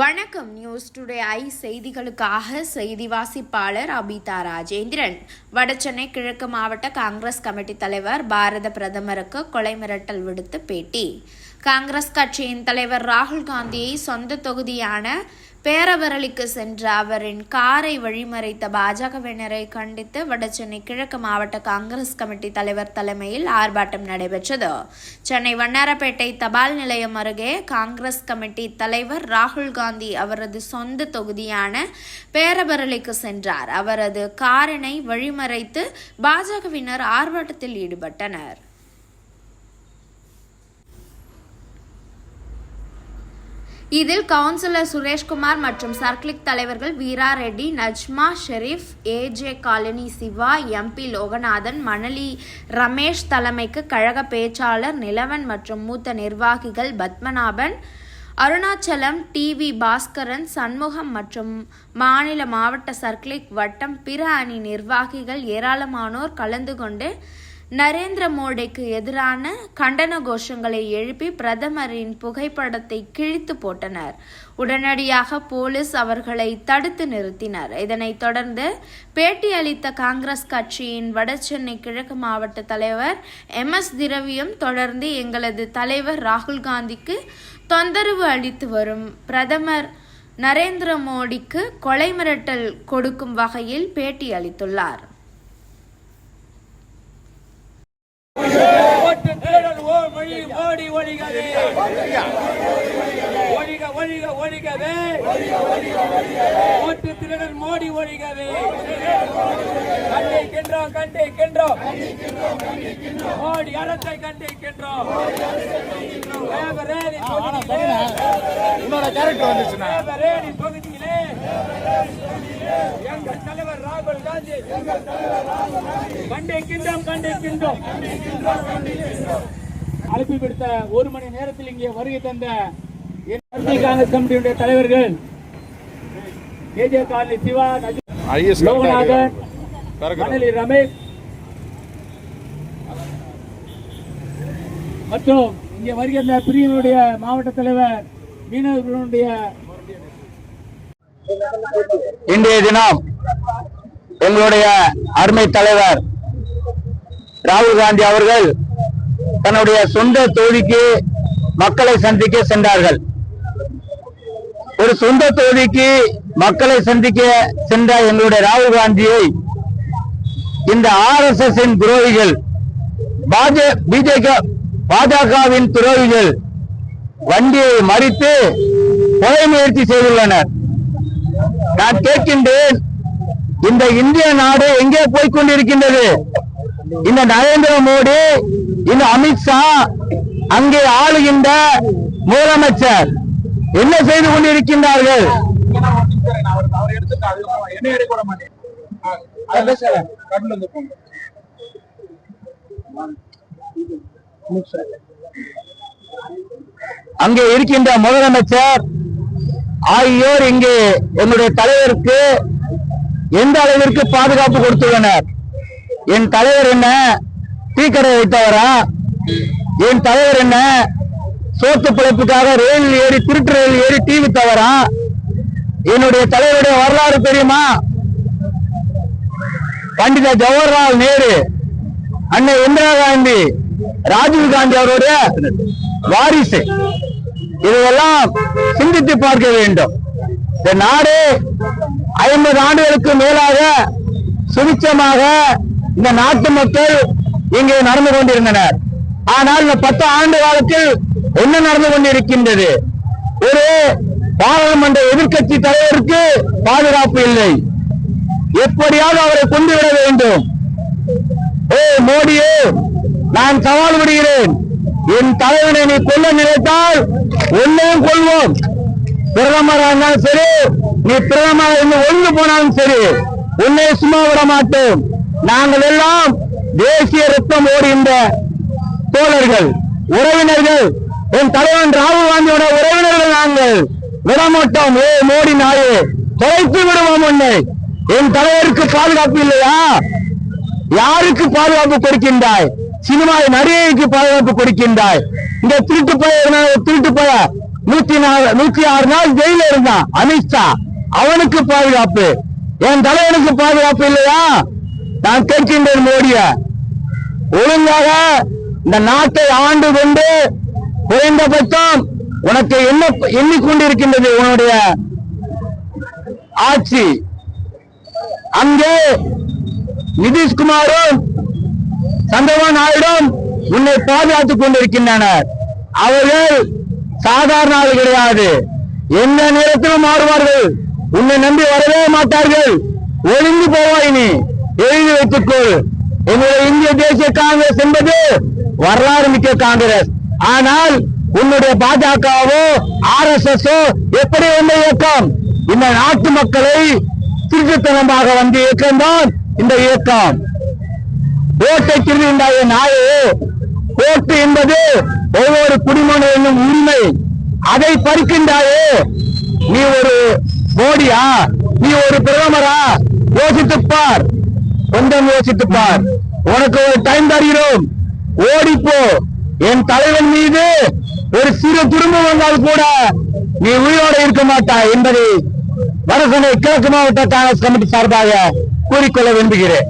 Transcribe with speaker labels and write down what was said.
Speaker 1: வணக்கம். News today I செய்திகளுக்காக செய்தி வாசிப்பாளர் அபிதா ராஜேந்திரன். வடசென்னை கிழக்கு மாவட்ட காங்கிரஸ் கமிட்டி தலைவர் பாரத பிரதமருக்கு கொலை மிரட்டல் விடுத்து பேட்டி. காங்கிரஸ் கட்சியின் தலைவர் ராகுல் காந்தியை சொந்த தொகுதியான பேரவரளிக்கு சென்ற அவரின் காரை வழிமறைத்த பாஜகவினரை கண்டித்து வடசென்னை கிழக்கு மாவட்ட காங்கிரஸ் கமிட்டி தலைவர் தலைமையில் ஆர்ப்பாட்டம் நடைபெற்றது. சென்னை வண்ணாரப்பேட்டை தபால் நிலையம் அருகே காங்கிரஸ் கமிட்டி தலைவர் ராகுல் காந்தி அவரது சொந்த தொகுதியான பேரபரளிக்கு சென்றார். அவரது காரினை வழிமறைத்து பாஜகவினர் ஆர்ப்பாட்டத்தில் ஈடுபட்டனர். இதில் கவுன்சிலர் சுரேஷ்குமார் மற்றும் சர்க்லிக் தலைவர்கள் Veera Reddy Najma Sharif AJ colony Siva MP Loganathan Manali Ramesh தலைமைக்கு கழக பேச்சாளர் நிலவன் மற்றும் மூத்த நிர்வாகிகள் பத்மநாபன் அருணாச்சலம் டிவி பாஸ்கரன் சண்முகம் மற்றும் மாநில மாவட்ட சர்க்லிக் வட்டம் பிற அணி நிர்வாகிகள் ஏராளமானோர் கலந்து கொண்டு நரேந்திர மோடிக்கு எதிரான கண்டன கோஷங்களை எழுப்பி பிரதமரின் புகைப்படத்தை கிழித்து போட்டனர். உடனடியாக போலீஸ் அவர்களை தடுத்து நிறுத்தினர். இதனைத் தொடர்ந்து பேட்டியளித்த காங்கிரஸ் கட்சியின் வடசென்னை கிழக்கு மாவட்ட தலைவர் எம். எஸ். திரவியம் தொடர்ந்து எங்களது தலைவர் ராகுல் காந்திக்கு தொந்தரவு அளித்து வரும். பிரதமர் நரேந்திர மோடிக்கு கொலை மிரட்டல் கொடுக்கும் வகையில் பேட்டி அளித்துள்ளார்
Speaker 2: ஓட்டு தேடல் ஓ மொழி மோடி ஒழிகவே. ஒழிக ஒழிக ஒழிகவே. ஓட்டு திருடல் மோடி ஒழிகவே. கண்டிக்கின்றோம் கண்டிக்கின்றோம் மோடி அரசை கண்டிக்கின்றோம் வேவரேணி தொகுதியிலே. எங்கள் தலைவர் ராகுல் காந்தி. கண்டிக்கின்றோம் கண்டிக்கின்றோம் அழைப்பு விடுத்த ஒரு மணி நேரத்தில் இங்கே வருகை தந்த காங்கிரஸ் கமிட்டியுடைய தலைவர்கள் ஏஜே காலனி சிவா லோகநாதன் மணலி ரமேஷ் மற்றும் இங்கே வருகின்ற பிரிவினுடைய மாவட்ட தலைவர் மீனவர்களுடைய
Speaker 3: இன்றைய தினம் எங்களுடைய அருமை தலைவர் ராகுல் காந்தி அவர்கள் தன்னுடைய சொந்த தோழிக்கு மக்களை சந்திக்க சென்றார்கள். ஒரு சொந்த தொகுதிக்கு மக்களை சந்திக்க சென்ற எங்களுடைய ராகுல் காந்தியை இந்த ஆர் எஸ் எஸ் துரோகிகள் பாஜகவின் துரோகிகள் வண்டியை மறித்து கொலை முயற்சி செய்துள்ளனர். நான் கேட்கின்றேன் இந்த இந்திய நாடு எங்கே போய்கொண்டிருக்கின்றது இந்த நரேந்திர மோடி இந்த அமித்ஷா அங்கே ஆளுகின்ற முதலமைச்சர். என்ன செய்து கொண்டிருக்கின்றார்கள்? அங்கே இருக்கின்ற முதலமைச்சர் ஆகியோர் இங்கே என்னுடைய தலைவருக்கு எந்த அளவிற்கு பாதுகாப்பு கொடுத்துள்ளனர்? என் தலைவர் என்ன? டீக்கடை வைத்தவரா? என் தலைவர் என்ன? சோத்து பிழைப்புக்காக ரயில் ஏறி திருட்டு ரயில் ஏறி டீ வித்தவரா? என்னுடைய தலைவருடைய வரலாறு தெரியுமா? பண்டித ஜவஹர்லால் நேரு அன்னை இந்திரா காந்தி ராஜீவ் காந்தி அவருடைய வாரிசு. இதையெல்லாம் சிந்தித்து பார்க்க வேண்டும். இந்த நாடு ஐம்பது ஆண்டுகளுக்கு மேலாக சுபிச்சமாக இந்த நாட்டு மக்கள் இங்கே நடந்து கொண்டிருந்தனர். ஆனால் இந்த பத்து ஆண்டு காலத்தில் என்ன நடந்து கொண்டிருக்கின்றது. ஒரு பாராளுமன்ற எதிர்க்கட்சி தலைவருக்கு பாதுகாப்பு இல்லை. எப்படியாவது அவரை கொண்டு விட வேண்டும். ஓ மோடியே நான் சவால் விடுகிறேன். என் தலைவனை நீ கொல்ல நினைத்தால் உன்னையும் கொள்வோம் பிரதமராக இருந்தாலும் சரி நீ பிரதமர் இருந்து ஒன்று போனாலும் சரி உன்னை சும்மா விட மாட்டோம். நாங்கள் எல்லாம் தேசிய ரத்தம் ஓடுகின்ற தோழர்கள் உறவினர்கள் என் தலைவன் ராகுல் காந்தியோட உறவினர்கள் நாங்கள் விடமாட்டோம். ஏ மோடி நாயே தொலைத்து விடுவோம் உன்னை. என் தலைவருக்கு பாதுகாப்பு இல்லையா? யாருக்கு பாதுகாப்பு கொடுக்கின்றாய்? சினிமா நடிகைக்கு பாதுகாப்பு கொடுக்கின்றாய்? இந்த திருட்டு பய திருட்டு பய? நூத்தி நாலு நூத்தி ஆறு நாள் ஜெயில இருந்தான் அமித்ஷா. அவனுக்கு பாதுகாப்பு. என் தலைவனுக்கு பாதுகாப்பு இல்லையா? நான் கேட்கின்றேன் மோடிய. ஒழுங்காக இந்த நாட்டை ஆண்டு கொண்டு குறைந்தபட்சம் உனக்கு என்ன எண்ணிக்கொண்டிருக்கின்றது உன்னுடைய ஆட்சி. அங்கே நிதிஷ்குமாரும் சந்திரபாபு நாயுடும் உன்னை பாதுகாத்துக் கொண்டிருக்கின்றனர். அவர்கள் சாதாரண ஆள் கிடையாது. எந்த நேரத்திலும் மாறுவார்கள். உன்னை நம்பி வரவே மாட்டார்கள். ஒளிந்து போவாய் நீ. எழுதி வைத்துக்கொள். உன்னுடைய இந்திய தேசிய காங்கிரஸ் என்பது வரலாறு மிக்க காங்கிரஸ். ஆனால் உன்னுடைய பாஜகவோ ஆர் எஸ் எஸ் எப்படி வந்த இயக்கம்? இந்த நாட்டு மக்களை திருட்டுத்தனமாக வந்த இயக்கம்தான் இந்த இயக்கம். ஓட்டை திருடின்றாய நாயோ ஓட்டு என்பது ஒவ்வொரு குடிமகனும் உரிமை. அதை பறிக்கின்றாயே. நீ ஒரு மோடியா? நீ ஒரு பிரதமரா? யோசித்துப்பார் கொஞ்சம் யோசித்துப் பார் உனக்கு ஒரு டைம் தருகிறோம். ஓடிப்போ. என் தலைவன் மீது ஒரு சிறு துரும்பு வந்தால் கூட நீ உயிரோடு இருக்க மாட்டாய் என்பதை வரசனை கிழக்கு மாவட்ட காங்கிரஸ் கமிட்டி சார்பாக கூறிக்கொள்ள விரும்புகிறேன்.